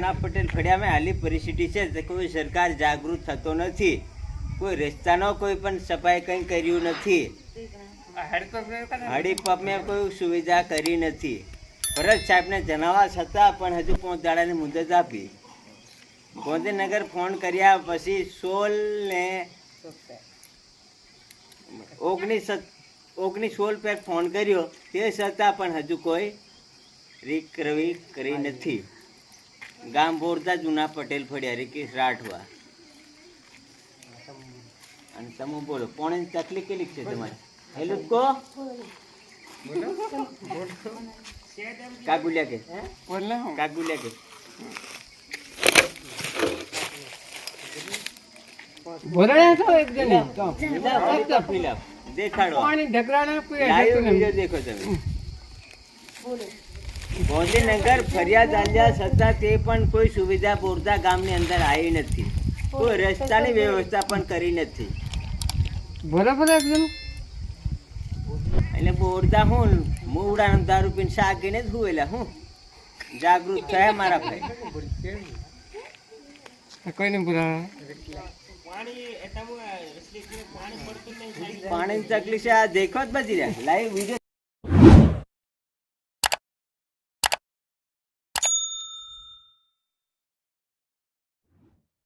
જૂના પટેલ ફળિયામાં હાલી પરિસ્થિતિ છે. તે કોઈ સરકાર જાગૃત થતો નથી. કોઈ રસ્તાનો કોઈ પણ સફાઈ કંઈ કર્યું નથી. હડી પંપમાં કોઈ સુવિધા કરી નથી. ભરત સાહેબને જણાવવા છતાં પણ હજુ પાંચ દાડાની મુદત આપી. ગાંધીનગર ફોન કર્યા પછી સોલ ને ઓગણીસ ઓગણીસ સોળ પર ફોન કર્યો. તે છતાં પણ હજુ કોઈ રિકવરી કરી નથી. ગામ બોરદા જૂના પટેલ ફળ્યા રિકેશ રાઠવા. અને તમે બોલો પોણે તકલીફ કેટલી છે તમારે? હેલો કો? કાગુલિયા કે? કાગુલિયા કે? છો એક જણી. દેખાડો. પાણી નહીં. વીડિયો દેખો તમે. ગાંધીનગર ફરિયાદ આલ્યા છતાં તે પણ કોઈ સુવિધા બોરદા ગામની અંદર આવી નથી. કોઈ રસ્તાની વ્યવસ્થા પણ કરી નથી. બરાબર એટલે બોરદા હું મૂવડાનો દારૂ પીને શાકીને જ હુવેલા હું. જાગૃત થયા મારા ભાઈ. કોઈ નહીં બોલા પાણીની તકલીફ છે આ દેખો જ બધી રહ્યા લાઈવ વીડિયો